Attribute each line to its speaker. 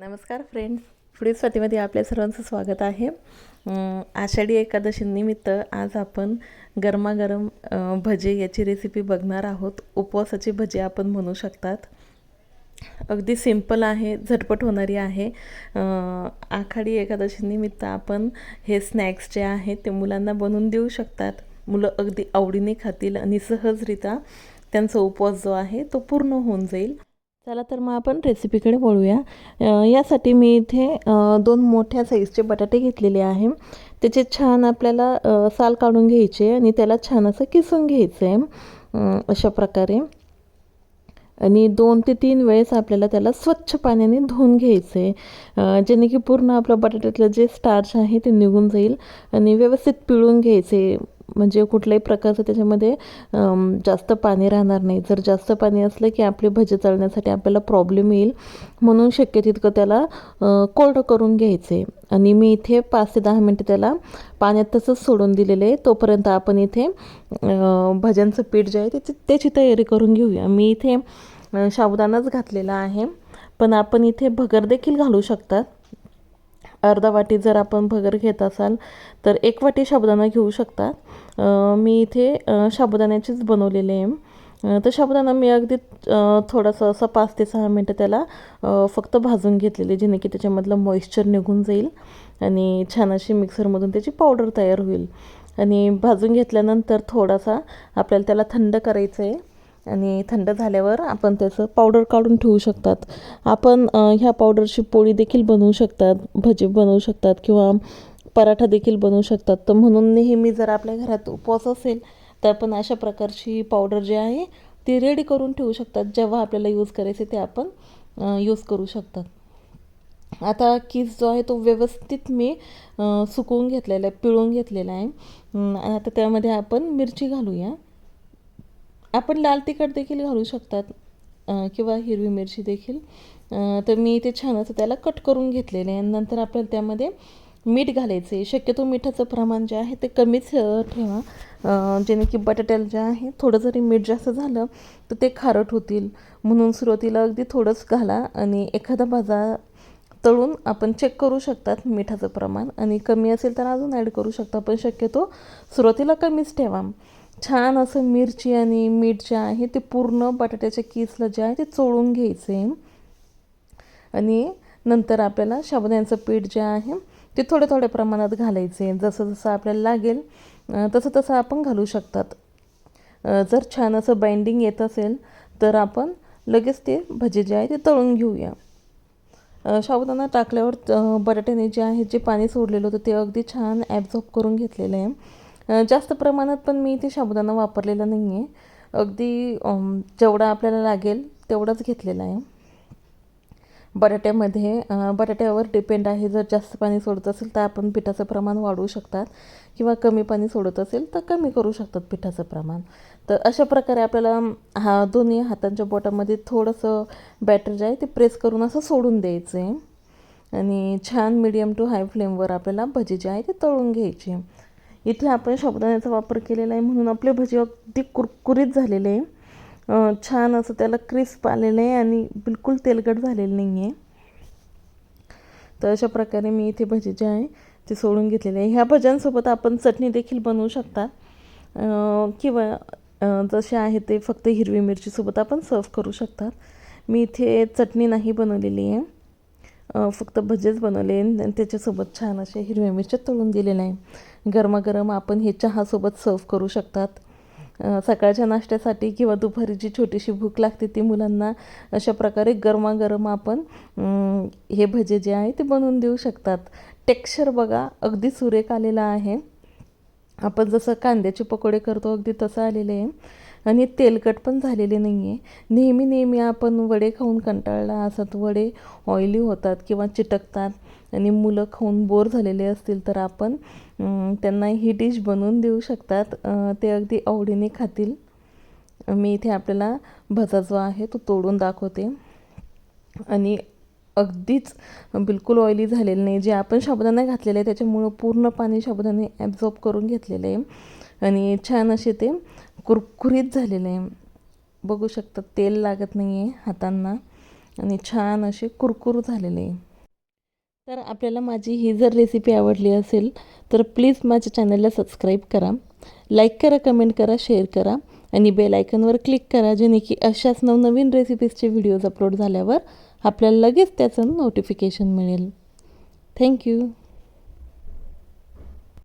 Speaker 1: नमस्कार फ्रेंड्स. पुढील स्वातीमध्ये आपल्या सर्वांचं स्वागत आहे. आषाढी एकादशीनिमित्त आज आपण गरमागरम भजे याची रेसिपी बघणार आहोत. उपवासाची भजे आपण म्हणू शकतात. अगदी सिंपल आहे झटपट होणारी आहे. आखाडी एकादशीनिमित्त आपण हे स्नॅक्स जे आहेत ते मुलांना बनवून देऊ शकतात. मुलं अगदी आवडीने खातील आणि सहजरित्या त्यांचा उपवास जो आहे तो पूर्ण होऊन जाईल. चला तर मग आपण रेसिपीकडे वळूया. यासाठी मी इथे दोन मोठ्या साईजचे बटाटे घेतलेले आहे. त्याचे छान आपल्याला साल काढून घ्यायचे आणि त्याला छान असं किसून घ्यायचं आहे अशा प्रकारे. आणि दोन ते तीन वेळेस आपल्याला त्याला स्वच्छ पाण्याने धुवून घ्यायचं आहे जेणे की पूर्ण आपलं बटाट्यातलं जे स्टार्च आहे ते निघून जाईल आणि व्यवस्थित पिळून घ्यायचे म्हणजे कुठल्याही प्रकारचं त्याच्यामध्ये जास्त पाणी राहणार नाही. जर जास्त पाणी असलं की आपले भजे चालण्यासाठी आपल्याला प्रॉब्लेम येईल. म्हणून शक्य तितकं त्याला कोरडं करून घ्यायचं. आहे आणि मी इथे पाच ते दहा मिनटं त्याला पाण्यात तसंच सोडून दिलेलं आहे. तोपर्यंत आपण इथे भज्यांचं पीठ जे आहे त्याची त्याची तयारी करून घेऊया. मी इथे अं, साबुदाणाच घातलेला आहे. पण आपण इथे भगर देखील घालू शकतात. अर्धा वाटी जर आपण भगर घेत असाल तर एक वाटी साबुदाणा घेऊ शकता. मी इथे साबुदाण्याचीच बनवलेले आहे. तर साबुदाणा मी अगदी थोडासा असं पाच ते सहा मिनटं त्याला फक्त भाजून घेतलेले जेणे की त्याच्यामधलं मॉइश्चर निघून जाईल आणि छान अशी मिक्सरमधून त्याची पावडर तयार होईल. आणि भाजून घेतल्यानंतर थोडासा आपल्याला त्याला थंड करायचं आहे आणि थंड झाल्यावर आपण त्याचं पावडर काढून ठेवू शकतात. आपण ह्या पावडरची पोळी देखील बनवू शकतात भजी बनवू शकतात किंवा पराठा देखील बनवू शकतात. तर म्हणून नेहमी जर आपल्या घरात उपवास असेल तर आपण अशा प्रकारची पावडर जी आहे ती रेडी करून ठेवू शकतात. जेव्हा आपल्याला यूज करायचे ते आपण यूज करू शकतात. आता किस जो आहे तो व्यवस्थित मी सुकवून घेतलेला आहे पिळून घेतलेला आहे. आता त्यामध्ये आपण मिरची घालूया. आपण लाल तिखट देखील घालू शकतात किंवा हिरवी मिरची देखील. तर मी ते छान असं त्याला कट करून घेतलेले आहे. आणि नंतर आपल्याला त्यामध्ये मीठ घालायचं आहे. शक्यतो मिठाचं प्रमाण जे आहे ते कमीच ठेवा. जेणे की बटाट्याला जे आहे थोडं जरी मीठ जास्त झालं तर ते खारट होतील. म्हणून सुरुवातीला अगदी थोडंच घाला आणि एखादा भाजा तळून आपण चेक करू शकतात मिठाचं प्रमाण. आणि कमी असेल तर अजून ॲड करू शकता पण शक्यतो सुरुवातीला कमीच ठेवा. छान असं मिरची आणि मीठ जे आहे ते पूर्ण बटाट्याच्या किसला जे आहे ते चोळून घ्यायचे. आणि नंतर आपल्याला शाबुदाण्याचं पीठ जे आहे ते थोड्या थोड्या प्रमाणात घालायचे. जसं जसं आपल्याला लागेल तसं तसं आपण घालू शकतात. जर छान असं बाइंडिंग येत असेल तर आपण लगेच ते भजे जे आहे ते तळून घेऊया. शाबुदाना टाकल्यावर बटाट्याने जे आहे जे पाणी सोडलेलं होतं ते अगदी छान ॲब्झॉर्ब करून घेतलेलं आहे. जास्त प्रमाणात पण मी इथे साबुदाणा वापरलेला नाही आहे अगदी जेवढा आपल्याला लागेल तेवढाच घेतलेला आहे. बटाट्यामध्ये बटाट्यावर डिपेंड आहे जर जास्त पाणी सोडत असेल तर आपण पिठाचं प्रमाण वाढवू शकतात. किंवा कमी पाणी सोडत असेल तर कमी करू शकतात पिठाचं प्रमाण. तर अशा प्रकारे आपल्याला हा दोन्ही हातांच्या बोटामध्ये थोडंसं बॅटर जे आहे ते प्रेस करून असं सोडून द्यायचं आहे आणि छान मिडियम टू हाय फ्लेमवर आपल्याला भजी जे आहे ते तळून घ्यायची. इथे आपण साबुदाण्याचा वापर केलेला आहे म्हणून आपले भजी अगदी कुरकुरीत झालेले आहे. छान असं त्याला क्रिस्प आलेलं आहे आणि बिलकुल तेलकट झालेलं नाही आहे तर अशा प्रकारे मी इथे भजी जे आहे ते सोडून घेतलेले आहे. ह्या भज्यांसोबत आपण चटणी देखील बनवू शकता. किंवा जसे आहे ते फक्त हिरवी मिरचीसोबत आपण सर्व करू शकतात. मी इथे चटणी नाही बनवलेली आहे. फक्त भजेच बनवले आणि त्याच्यासोबत छान असे हिरव्या मिरच्या तळून दिलेल्या आहे. गरमागरम आपण हे चहासोबत सर्व करू शकतात. सकाळच्या नाश्त्यासाठी किंवा दुपारी जी छोटीशी भूक लागते ती मुलांना अशा प्रकारे गरमागरम आपण हे भजे जे आहे ते बनवून देऊ शकतात. टेक्स्चर बघा अगदी सुरेख आलेला आहे. आपण जसं कांद्याचे पकोडे करतो अगदी तसं आलेले आहे. आणि तेलकट पण झालेले नाही आहे नेहमी नेहमी आपण वडे खाऊन कंटाळला असत. वडे ऑइली होतात किंवा चिटकतात आणि मुलं खाऊन बोर झालेले असतील तर आपण त्यांना ही डिश बनवून देऊ शकतात. ते अगदी आवडीने खातील. मी इथे आपल्याला भजा जो आहे तो तोडून दाखवते. आणि अगदीच बिलकुल ऑइली झालेलं नाही. जे आपण साबुदाणा घातलेलं आहे त्याच्यामुळं पूर्ण पाणी साबुदाणे ॲब्झॉर्ब करून घेतलेलं आहे. आणि छान असे ते कुरकुरीत झालेलं आहे. बघू शकता तेल लागत नाही आहे हातांना. आणि छान असे कुरकुर झालेले आहे. तर आपल्याला माझी ही जर रेसिपी आवडली असेल तर प्लीज माझ्या चॅनलला सबस्क्राईब करा. लाईक करा कमेंट करा शेअर करा. आणि बेल आयकनवर क्लिक करा जेणे की अशाच नवनवीन रेसिपीजचे व्हिडिओज अपलोड झाल्यावर आपल्याला लगेच त्याचं नोटिफिकेशन मिळेल. थँक्यू